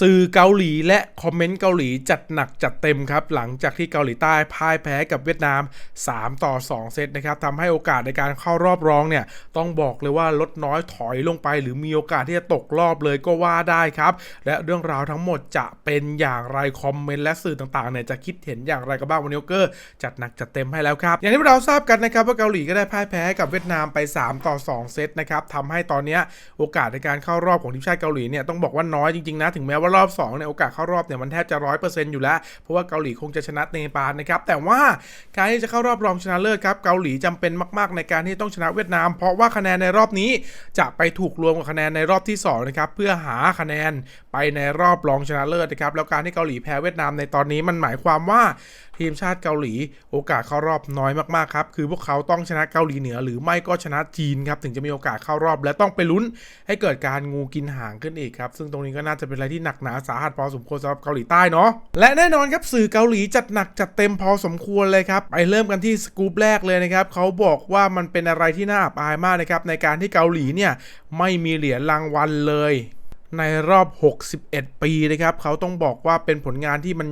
สื่อเกาหลีและคอมเมนต์เกาหลีจัดหนักจัดเต็มครับ หลังจากที่เกาหลีใต้พ่ายแพ้กับเวียดนาม 3 ต่อ 2 เซตนะครับทำให้โอกาสในการเข้ารอบรองเนี่ย ต้องบอกเลยว่าลดน้อยถอยลงไป หรือมีโอกาสที่จะตกรอบเลยก็ว่าได้ครับ และเรื่องราวทั้งหมดจะเป็นอย่างไรคอมเมนต์และสื่อต่างๆเนี่ยจะคิดเห็นอย่างไรกันบ้างวันนี้โอเกอร์จัดหนักจัดเต็มให้แล้วครับอย่างที่เราทราบกันนะครับว่าเกาหลีก็ได้พ่ายแพ้กับเวียดนามไป 3 ต่อ 2 เซตนะครับทำให้ตอนนี้โอกาสในการเข้ารอบของทีมชาติเกาหลีเนี่ยต้องบอกว่าน้อยจริงๆนะถึงแม้ว่ารอบ2เนี่ยโอกาสเข้ารอบเนี่ยมันแทบจะร้อยเปอร์เซ็นต์อยู่แล้ว เพราะว่าเกาหลีคงจะชนะเนปาลนะครับแต่ว่าการที่จะเข้ารอบรองชนะเลิศครับเกาหลีจำเป็นมาก ๆ ในการที่ต้องชนะเวียดนาม เพราะว่าคะแนนในรอบนี้จะไปถูกรวมกับคะแนนในรอบที่2นะครับเพื่อหาคะแนนไปในรอบรองชนะเลิศนะครับแล้วการที่เกาหลีแพ้เวียดนามในตอนนี้มันหมายความว่าทีมชาติเกาหลีโอกาสเข้ารอบน้อยมากๆครับคือพวกเขาต้องชนะเกาหลีเหนือ หรือไม่ก็ชนะจีนครับถึงจะมีโอกาสเข้ารอบ และต้องไปลุ้นให้เกิดการงูกินหางขึ้นอีกครับซึ่งตรงนี้ก็น่าจะเป็นอะไรที่หนักหนาสาหัสพอสมควรสำหรับเกาหลีใต้เนาะและแน่นอนครับสื่อเกาหลีจัดหนักจัดเต็มพอสมควรเลยครับไปเริ่มกันที่สกู๊ปแรกเลยนะครับเขาบอกว่ามันเป็นอะไรที่น่าอับอายมากนะครับในการที่เกาหลีเนี่ยไม่มีเหรียญรางวัลเลย ในรอบ 61 ปีนะครับ เขาต้องบอกว่าเป็นผลงานที่มัน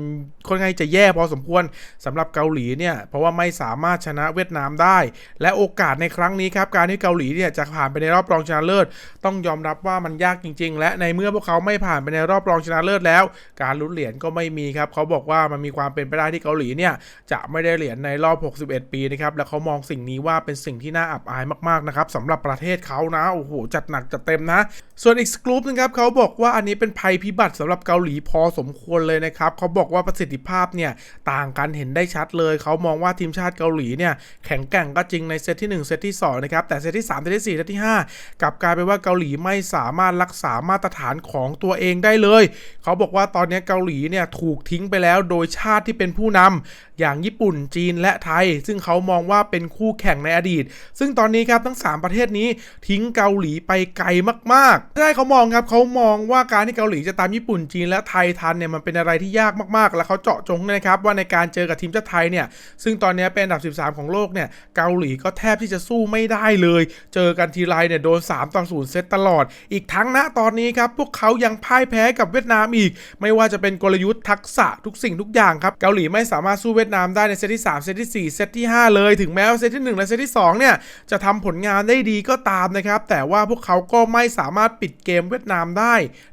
ค่อนข้างจะแย่พอสมควรสำหรับเกาหลีเนี่ย เพราะว่าไม่สามารถชนะเวียดนามได้ และโอกาสในครั้งนี้ครับ การที่เกาหลีเนี่ยจะผ่านไปในรอบรองชนะเลิศ ต้องยอมรับว่ามันยากจริง ๆ และในเมื่อพวกเขาไม่ผ่านไปในรอบรองชนะเลิศแล้ว การลุ้นเหรียญก็ไม่มีครับ เขาบอกว่ามันมีความเป็นไปได้ที่เกาหลีเนี่ยจะไม่ได้เหรียญในรอบ 61 ปีนะครับ และเขามองสิ่งนี้ว่าเป็นสิ่งที่น่าอับอายมากๆนะครับสำหรับประเทศเขานะ โอ้โห จัดหนักจัดเต็มนะ ส่วนอีกกลุ่มนึงครับเขาาบอกว่าอันนี้เป็นภัยพิบัติสำหรับเกาหลีพอสมควรเลยนะครับเขาบอกว่าประสิทธิภาพเนี่ยต่างกันเห็นได้ชัดเลย เขามองว่าทีมชาติเกาหลีเนี่ยแข็งแกร่งก็จริงในเซตที่ 1 เซตที่ 2 นะครับ แต่เซตที่ 3 เซตที่ 4 เซตที่ 5 กลับกลายเป็นว่าเกาหลีไม่สามารถรักษามาตรฐานของตัวเองได้เลย เขาบอกว่าตอนนี้เกาหลีเนี่ยถูกทิ้งไปแล้วโดยชาติที่เป็นผู้นำอย่างญี่ปุ่นจีนและไทย ซึ่งเขามองว่าเป็นคู่แข่งในอดีต ซึ่งตอนนี้ครับทั้ง 3 ประเทศนี้ทิ้งเกาหลีไปไกลมากๆใช่เขามองครับเขามองว่าการที่เกาหลีจะตามญี่ปุ่นจีนและไทยทันเนี่ยมันเป็นอะไรที่ยากมากๆ แล้วเขาเจาะจงนะครับว่าในการเจอกับทีมชาติไทยเนี่ยซึ่งตอนนี้เป็นอันดับ 13 ของโลกเนี่ยเกาหลีก็แทบที่จะสู้ไม่ได้เลย เจอกันทีไรเนี่ยโดน 3ต่อ0เซตตลอด อีกทั้งนะตอนนี้ครับพวกเขายังพ่ายแพ้กับเวียดนามอีก ไม่ว่าจะเป็นกลยุทธ์ทักษะทุกสิ่งทุกอย่างครับเกาหลีไม่สามารถสู้เวียดนามได้ในเซตที่3เซตที่ 4 เซตที่ 5 เลยถึงแม้ว่าเซตที่ 1 และเซตที่2เนี่ยจะทำผลงานได้ดีก็ตามนะครับแต่ว่าพวกเขาก็ไม่สามารถปิดเกมเวียดนามได้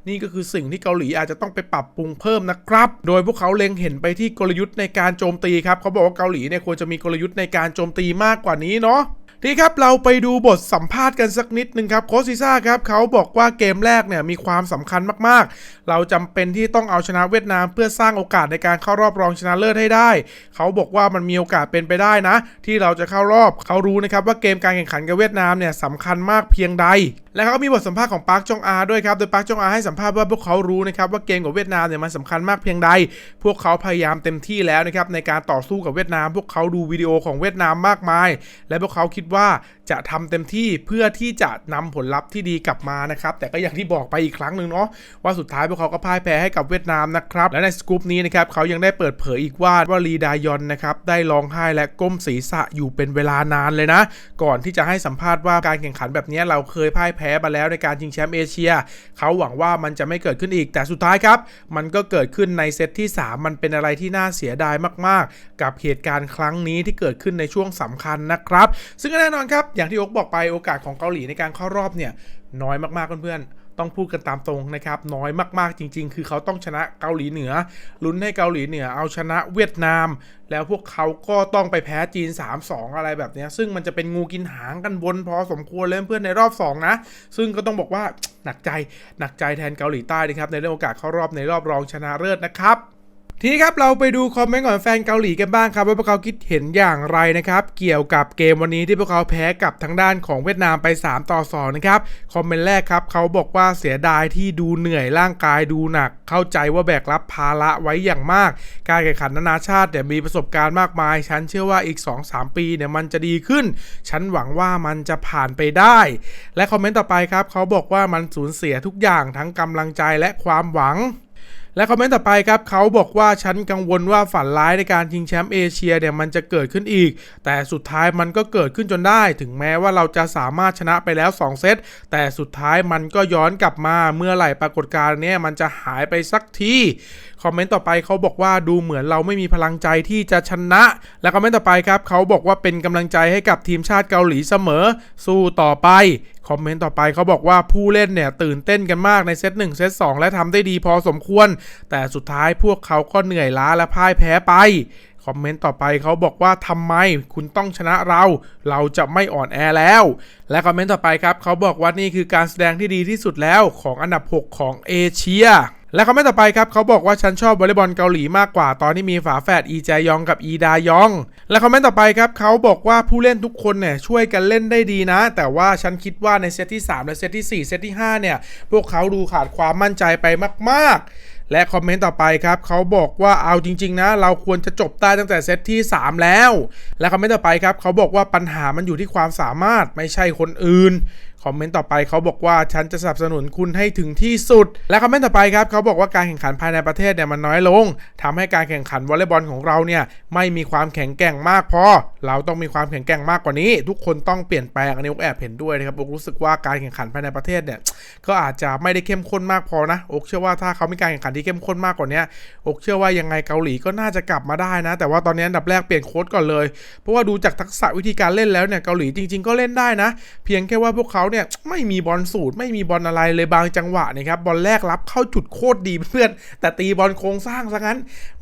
นี่ก็คือสิ่งที่เกาหลีอาจจะต้องไปปรับปรุงเพิ่มนะครับ โดยพวกเขาเล็งเห็นไปที่กลยุทธ์ในการโจมตีครับเขาบอกว่าเกาหลีเนี่ยควรจะมีกลยุทธ์ในการโจมตีมากกว่านี้เนาะทีครับ เราไปดูบทสัมภาษณ์กันสักนิดหนึ่งครับโคซิซ่าครับเขาบอกว่าเกมแรกเนี่ยมีความสำคัญมากๆ เราจำเป็นที่ต้องเอาชนะเวียดนาม เพื่อสร้างโอกาสในการเข้ารอบรองชนะเลิศให้ได้ เขาบอกว่ามันมีโอกาสเป็นไปได้นะ ที่เราจะเข้ารอบเขารู้นะครับว่าเกมการแข่งขันกับเวียดนามเนี่ยสำคัญมากเพียงใด และเขาก็มีบทสัมภาษณ์ของปาร์คจงอาด้วยครับ โดยปาร์คจงอาให้สัมภาษณ์ว่าพวกเขารู้นะครับว่าเกมกับเวียดนามเนี่ยมันสำคัญมากเพียงใด พวกเขาพยายามเต็มที่แล้วนะครับในการต่อสู้กับเวียดนาม พวกเขาดูวิดีโอของเวียดนามมากมาย และพวกเขาคิดว่าจะทำเต็มที่เพื่อที่จะนำผลลัพธ์ที่ดีกลับมานะครับ แต่ก็อย่างที่บอกไปอีกครั้งหนึ่งเนาะว่าสุดท้ายพวกเขาก็พ่ายแพ้ให้กับเวียดนามนะครับ และในสกู๊ปนี้นะครับเขายังได้เปิดเผยอีกว่าว่าลีดายอนนะครับได้ร้องไห้และก้มศีรษะอยู่เป็นเวลานานเลยนะ ก่อนที่จะให้สัมภาษณ์ว่าการแข่งขันแบบนี้เราเคยพ่ายแพ้มาแล้วในการชิงแชมป์เอเชีย เขาหวังว่ามันจะไม่เกิดขึ้นอีก แต่สุดท้ายครับ มันก็เกิดขึ้นในเซตที่ 3 มันเป็นอะไรที่น่าเสียดายมากๆ กับเหตุการณ์ครั้งนี้ที่เกิดขึ้นในช่วงสำคัญนะครับ ซึ่งแน่นอนครับ อย่างที่โอ๊กบอกไปโอกาสของเกาหลีในการเข้ารอบเนี่ยน้อยมากๆเพื่อนๆ ต้องพูดกันตามตรงนะครับ น้อยมากๆจริง ๆ คือเขาต้องชนะเกาหลีเหนือ ลุ้นให้เกาหลีเหนือเอาชนะเวียดนาม แล้วพวกเขาก็ต้องไปแพ้จีน 3-2 อะไรแบบนี้ ซึ่งมันจะเป็นงูกินหางกันบนพอสมควรเลยเพื่อนในรอบ 2 นะ ซึ่งก็ต้องบอกว่าหนักใจหนักใจแทนเกาหลีใต้นะครับในเรื่องโอกาสเข้ารอบในรอบรองชนะเลิศนะครับ ทีนี้ครับเราไปดูคอมเมนต์ของแฟนเกาหลีกันบ้างครับ ว่าพวกเขาคิดเห็นอย่างไรนะครับ เกี่ยวกับเกมวันนี้ที่พวกเขาแพ้กับทางด้านของเวียดนามไป 3 ต่อ 2 นะครับ คอมเมนต์แรกครับเขาบอกว่าเสียดายที่ดูเหนื่อยร่างกายดูหนัก เข้าใจว่าแบกรับภาระไว้อย่างมาก การแข่งขันนานาชาติเนี่ยมีประสบการณ์มากมาย ฉันเชื่อว่าอีก 2-3 ปีเนี่ยมันจะดีขึ้น ฉันหวังว่ามันจะผ่านไปได้ และคอมเมนต์ต่อไปครับเขาบอกว่ามันสูญเสียทุกอย่างทั้งกำลังใจและความหวัง และคอมเมนต์ต่อไปครับเขาบอกว่าฉันกังวลว่าฝันร้ายในการชิงแชมป์เอเชียเนี่ยมันจะเกิดขึ้นอีก แต่สุดท้ายมันก็เกิดขึ้นจนได้ ถึงแม้ว่าเราจะสามารถชนะไปแล้ว 2 เซตแต่สุดท้ายมันก็ย้อนกลับมาเมื่อไหร่ปรากฏการณ์เนี่ยมันจะหายไปสักทีคอมเมนต์ต่อไปเขาบอกว่าดูเหมือนเราไม่มีพลังใจที่จะชนะ และคอมเมนต์ต่อไปครับเขาบอกว่าเป็นกำลังใจให้กับทีมชาติเกาหลีเสมอสู้ต่อไป คอมเมนต์ต่อไปเขาบอกว่าผู้เล่นเนี่ยตื่นเต้นกันมากในเซต1เซต2และทำได้ดีพอสมควร แต่สุดท้ายพวกเขาก็เหนื่อยล้าและพ่ายแพ้ไป คอมเมนต์ต่อไปเขาบอกว่าทำไมคุณต้องชนะเรา เราจะไม่อ่อนแอแล้ว และคอมเมนต์ต่อไปครับเขาบอกว่านี่คือการแสดงที่ดีที่สุดแล้วของอันดับ 6 ของเอเชียและคอมเมนต์ต่อไปครับเขาบอกว่าฉันชอบวอลเลย์บอลเกาหลีมากกว่าตอนที่มีฝาแฝดอีแจยองกับอีดายอง และคอมเมนต์ต่อไปครับเขาบอกว่าผู้เล่นทุกคนเนี่ยช่วยกันเล่นได้ดีนะ แต่ว่าฉันคิดว่าในเซตที่ 3 และเซตที่ 4 เซตที่ 5 เนี่ย พวกเขาดูขาดความมั่นใจไปมาก ๆ และคอมเมนต์ต่อไปครับเขาบอกว่าเอาจริง ๆ นะ เราควรจะจบใต้ตั้งแต่เซตที่ 3 แล้ว และคอมเมนต์ต่อไปครับเขาบอกว่าปัญหามันอยู่ที่ความสามารถไม่ใช่คนอื่น คอมเมนต์ต่อไปเขาบอกว่าฉันจะสนับสนุนคุณให้ถึงที่สุด และคอมเมนต์ต่อไปครับเขาบอกว่าการแข่งขันภายในประเทศเนี่ยมันน้อยลงทำให้การแข่งขันวอลเลย์บอลของเราเนี่ยไม่มีความแข็งแกร่งมากพอ เราต้องมีความแข็งแกร่งมากกว่านี้ ทุกคนต้องเปลี่ยนแปลงอันนี้อกแอบเห็นด้วยนะครับอกรู้สึกว่าการแข่งขันภายในประเทศเนี่ยก็อาจจะไม่ได้เข้มข้นมากพอนะอกเชื่อว่าถ้าเขามีการแข่งขันที่เข้มข้นมากกว่านี้อกเชื่อว่ายังไงเกาหลีก็น่าจะกลับมาได้นะ แต่ว่าตอนนี้อันดับแรกเปลี่ยนโค้ชก่อนเลย เพราะว่าดูจากทักษะวิธีการเล่นแล้วเนี่ยเกาหลีจริง ๆ ก็เล่นได้นะ เพียงแค่ว่าพวกเขาเนี่ยไม่มีบอลสูตร ไม่มีบอลอะไรเลยบางจังหวะนะครับบอลแรกรับเข้าจุดโคตรดีเพื่อน แต่ตีบอลโครงสร้างซะงั้น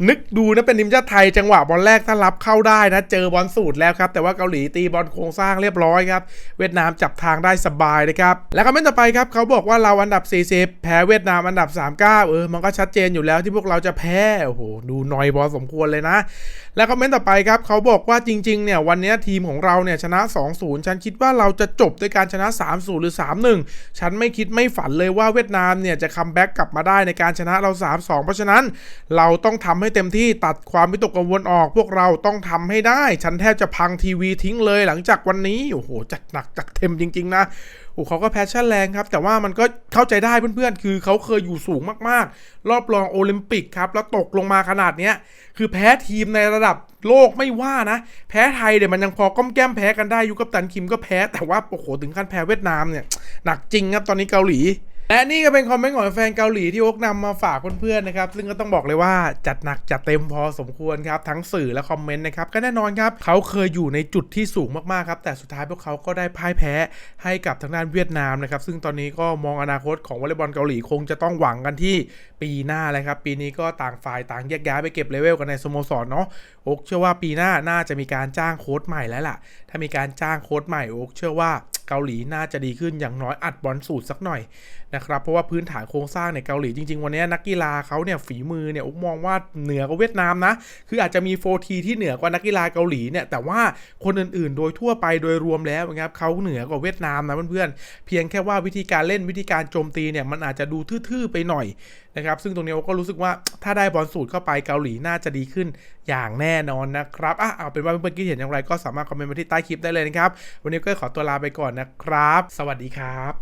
นึกดูนะเป็นทีมชาติไทยจังหวะบอลแรกถ้ารับเข้าได้นะ เจอบอลสูตรแล้วครับแต่ว่าเกาหลีตีบอลโครงสร้างเรียบร้อยครับเวียดนามจับทางได้สบายนะครับแล้วคอมเมนต์ต่อไปครับเขาบอกว่าเราอันดับ 40 แพ้เวียดนามอันดับ 39 เออมันก็ชัดเจนอยู่แล้วที่พวกเราจะแพ้โอ้โหดูนอยบอลสมควรเลยนะแล้วคอมเมนต์ต่อไปครับเขาบอกว่าจริงๆเนี่ยวันนี้ทีมของเราเนี่ยชนะ 2-0 ฉันคิดว่าเราจะจบด้วยการชนะ 3-0 หรือ 3-1 ฉันไม่คิดไม่ฝันเลยว่าเวียดนามเนี่ยจะคัมแบ็กกลับมาได้ในการชนะเรา 3-2 เพราะฉะนั้นเราต้องทำให้เต็มที่ตัดความวิตกกังวลออก พวกเราต้องทำให้ได้ ฉันแทบจะพังทีวีทิ้งเลยหลังจากวันนี้โอ้โหจัดหนักจัดเต็มจริง ๆ นะ อ้เขาก็แพชชั่นแรงครับ แต่ว่ามันก็เข้าใจได้เพื่อนๆ คือเขาเคยอยู่สูงมากๆ รอบรองโอลิมปิกครับ แล้วตกลงมาขนาดเนี้ย คือแพ้ทีมในระดับโลกไม่ว่านะ แพ้ไทยเดี๋ยวมันยังพอก้มแก้มแพ้กันได้ยุคกัปตันคิมก็แพ้ แต่ว่าโอ้โหถึงขั้นแพ้เวียดนามเนี่ยหนักจริงครับตอนนี้เกาหลี และนี่ก็เป็นคอมเมนต์ของแฟนเกาหลีที่โอ๊กนำมาฝากเพื่อนๆนะครับ ซึ่งก็ต้องบอกเลยว่าจัดหนักจัดเต็มพอสมควรครับ ทั้งสื่อและคอมเมนต์นะครับ ก็แน่นอนครับ เขาเคยอยู่ในจุดที่สูงมากๆครับ แต่สุดท้ายพวกเขาก็ได้พ่ายแพ้ให้กับทางด้านเวียดนามนะครับ ซึ่งตอนนี้ก็มองอนาคตของวอลเลย์บอลเกาหลีคงจะต้องหวังกันที่ปีหน้าเลยครับ ปีนี้ก็ต่างฝ่ายต่างแยกย้ายไปเก็บเลเวลกันในสโมสรเนาะโอ๊กเชื่อว่าปีหน้าน่าจะมีการจ้างโค้ชใหม่แล้วล่ะ ถ้ามีการจ้างโค้ชใหม่โอ๊กเชื่อว่า เกาหลีน่าจะดีขึ้นอย่างน้อยอัดบอลสูตรสักหน่อยนะครับเพราะว่าพื้นฐานโครงสร้างในเกาหลีจริง ๆ วันนี้นักกีฬาเขาเนี่ยฝีมือเนี่ยมองว่าเหนือกว่าเวียดนามนะ คืออาจจะมีโฟทีที่เหนือกว่านักกีฬาเกาหลีเนี่ยแต่ว่าคนอื่นๆ โดยทั่วไปโดยรวมแล้วนะครับเขาเหนือกว่าเวียดนามนะเพื่อนๆเพียงแค่ว่าวิธีการเล่นวิธีการโจมตีเนี่ยมันอาจจะดูทื่อๆไปหน่อยนะครับ ซึ่งตรงนี้กก็รู้สึกว่าถ้าได้บอลสูตรเข้าไปเกาหลีน่าจะดีขึ้นอย่างแน่นอนนะครับอะเอาเป็นว่าเพื่อนๆคิดเห็นอย่างไรก็สามารถคอมเมนต์มาที่ใต้คลิปได้เลยนะครับ วันนี้ก็ขอตัวลาไปก่อนนะครับ สวัสดีครับ